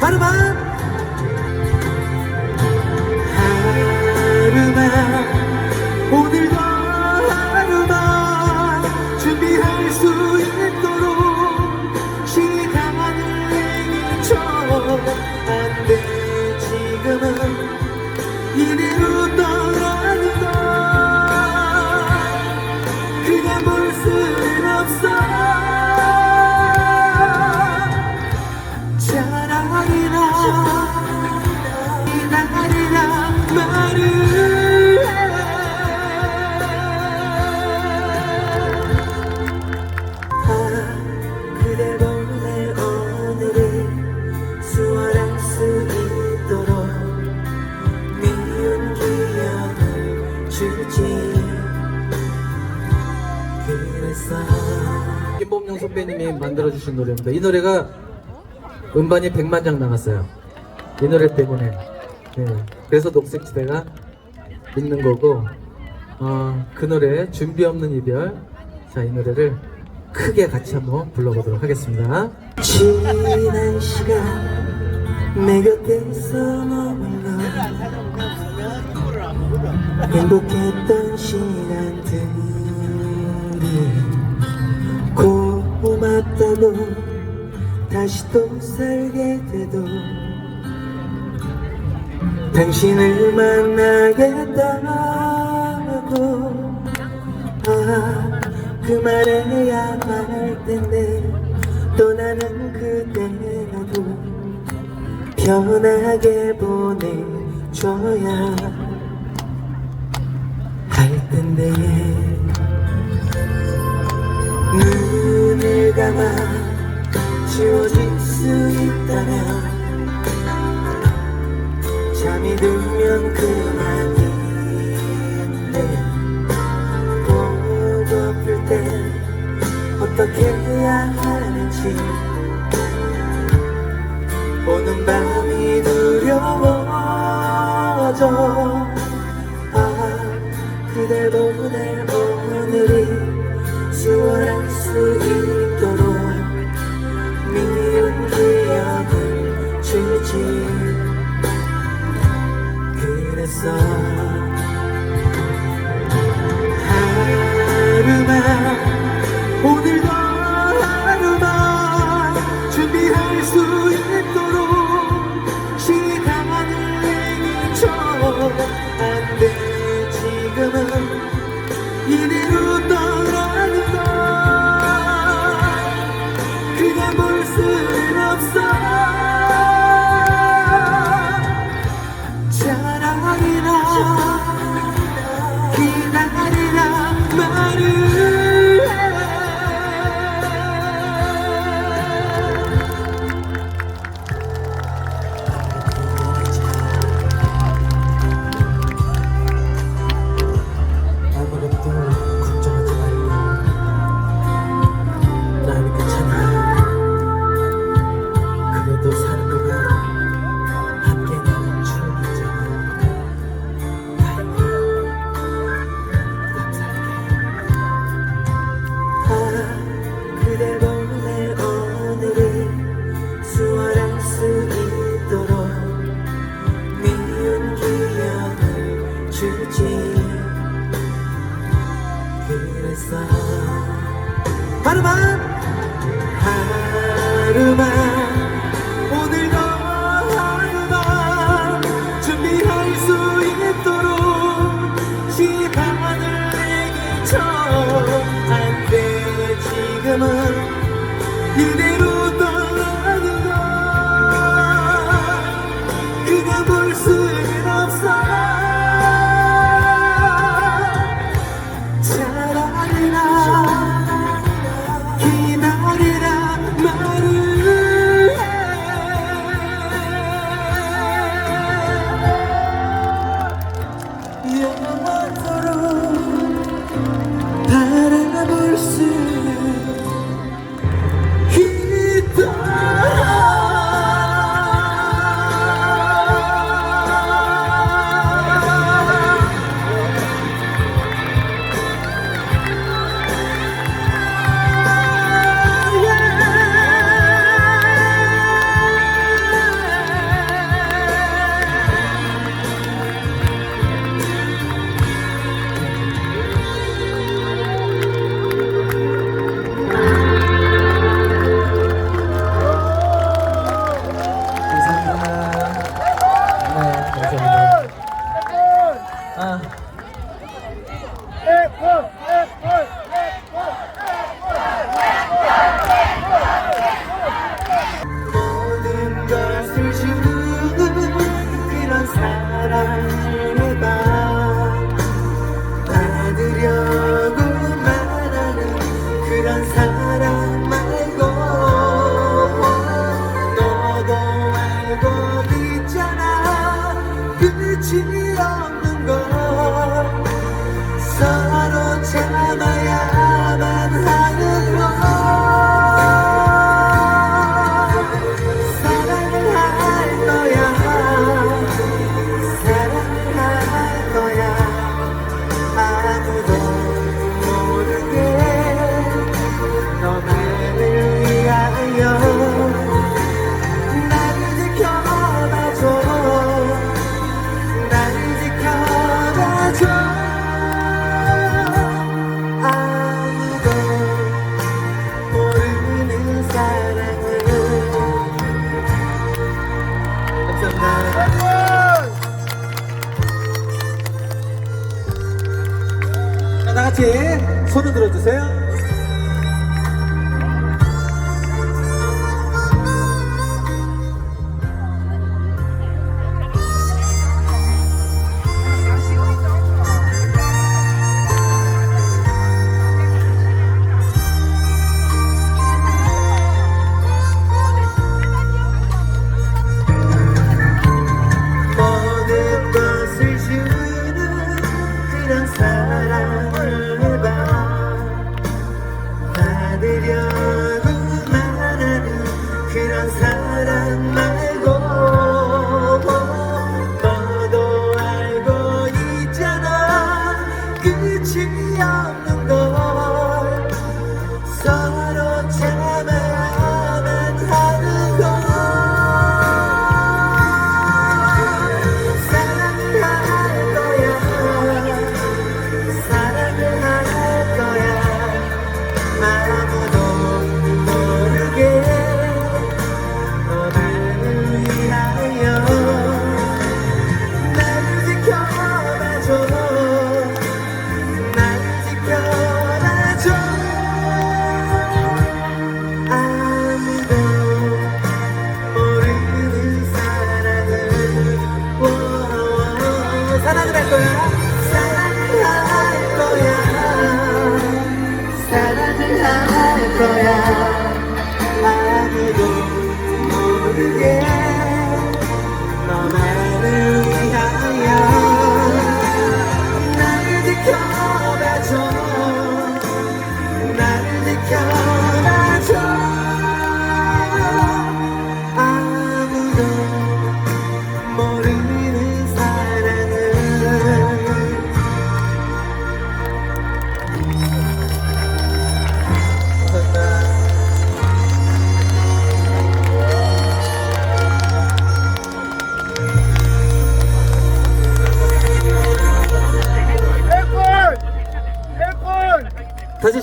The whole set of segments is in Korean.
하 만들어주신 노래입니다. 이 노래가 음반이 100만 장 나갔어요. 이 노래 때문에. 네. 그래서 녹색지대가 있는 거고, 어, 그 노래, 준비 없는 이별. 자, 이 노래를 크게 같이 한번 불러보도록 하겠습니다. 지난 시간 내 곁에서 머물러 행복했던 시간들이 고맙다고 다시 또 살게 돼도 당신을 만나겠다고. 아, 그 말해야 할 텐데 또 나는 그대라도 편하게 보내줘야 할 텐데. 눈을 감아 지워질 수 있다면 잠이 들면 그만인데 보고플 때 어떻게 해야 하는지 오는 밤이 두려워져 아 그댈 보낼 오 시간 หรือไม่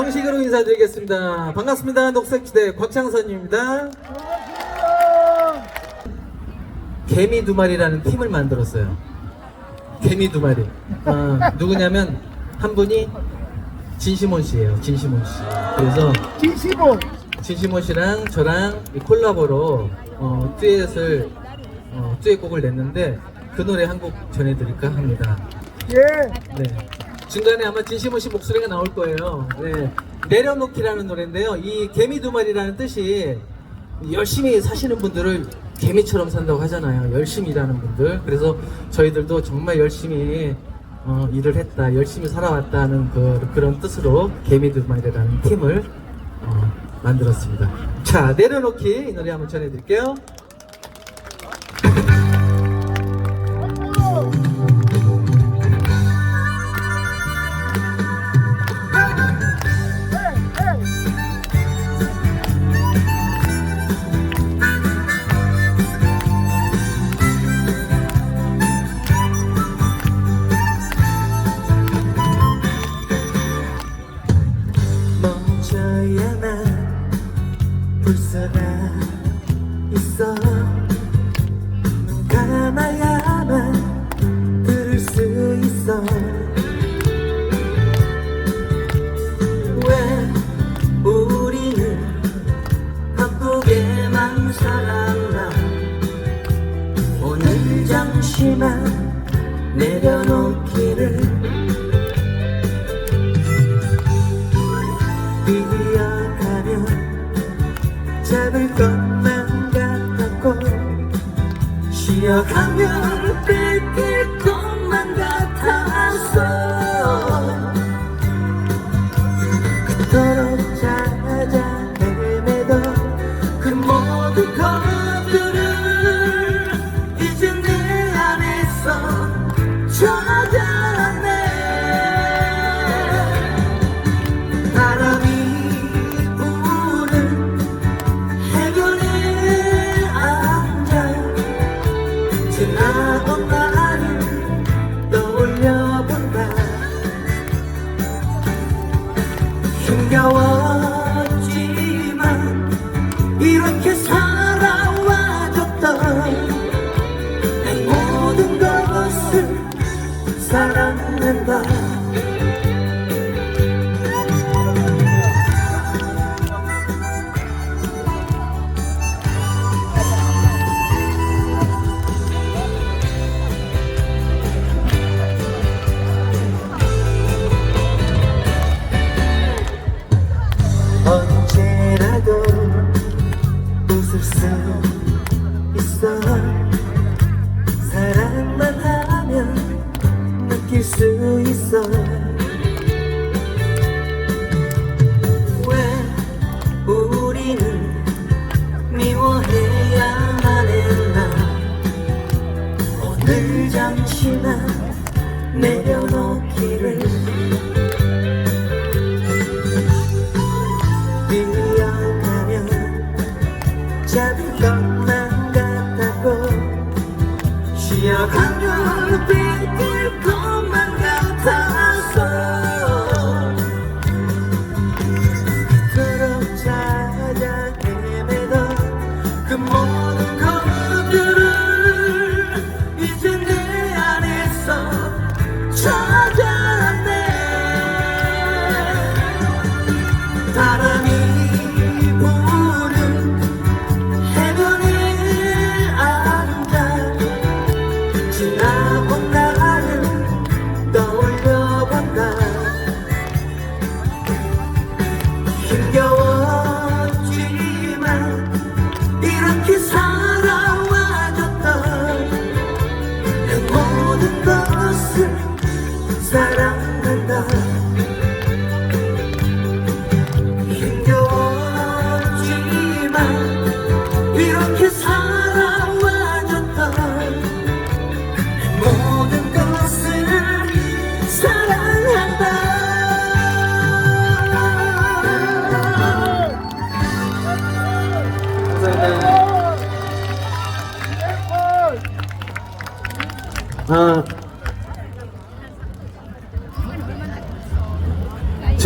정식으로 인사드리겠습니다. 반갑습니다. 녹색지대 곽창선입니다. 개미 두 마리라는 팀을 만들었어요. 개미 두 마리. 아, 누구냐면 한 분이 진시몬 씨예요. 진시몬 씨. 그래서 진시몬 진시몬 씨랑 저랑 이 콜라보로 어, 듀엣을 어, 듀엣곡을 냈는데 그 노래 한 곡 전해드릴까 합니다. 예 네. 중간에 아마 진시몬 씨 목소리가 나올 거예요. 네. 내려놓기라는 노래인데요. 이 개미 두 마리라는 뜻이 열심히 사시는 분들을 개미처럼 산다고 하잖아요. 열심히 일하는 분들. 그래서 저희들도 정말 열심히 어, 일을 했다, 열심히 살아왔다는 그, 그런 뜻으로 개미 두 마리라는 팀을 어, 만들었습니다. 자, 내려놓기 이 노래 한번 전해드릴게요. 멈춰야만 불서가 있어. 눈 감아야만 들을 수 있어 잡을 것만 같았고 쉬어가면 뺏길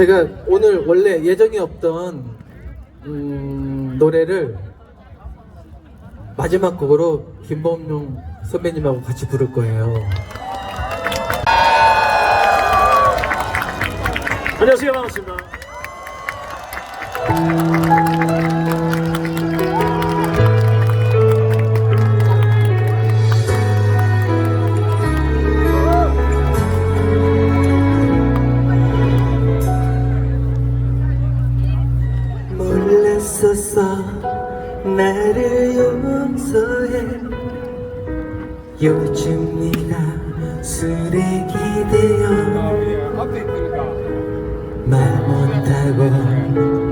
제가 오늘 원래 예정이 없던 음, 노래를 마지막 곡으로 김범용 선배님하고 같이 부를 거예요. 안녕하세요 반갑습니다. 말 못하고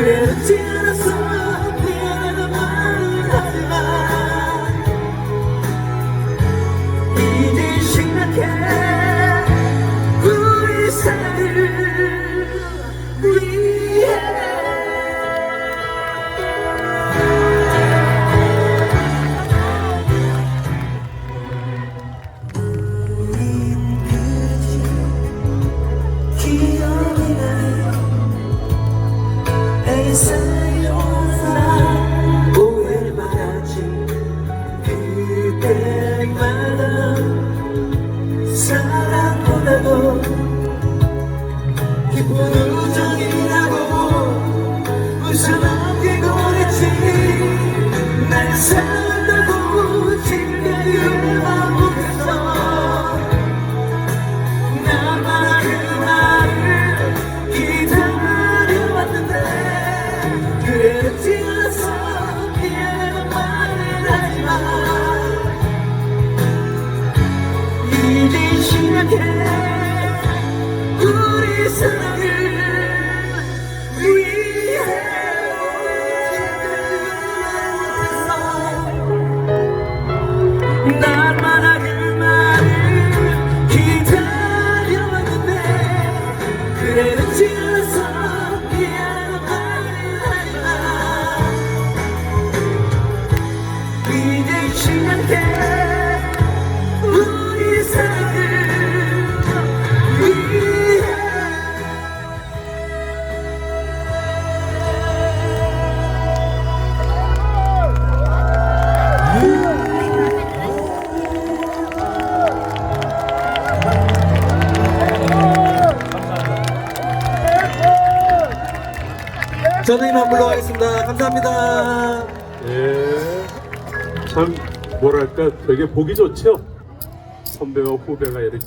Spirit. listen. 저는 이만 물러가겠습니다. 감사합니다. 뭐랄까 되게 보기 좋죠. 선배와 후배가 이렇게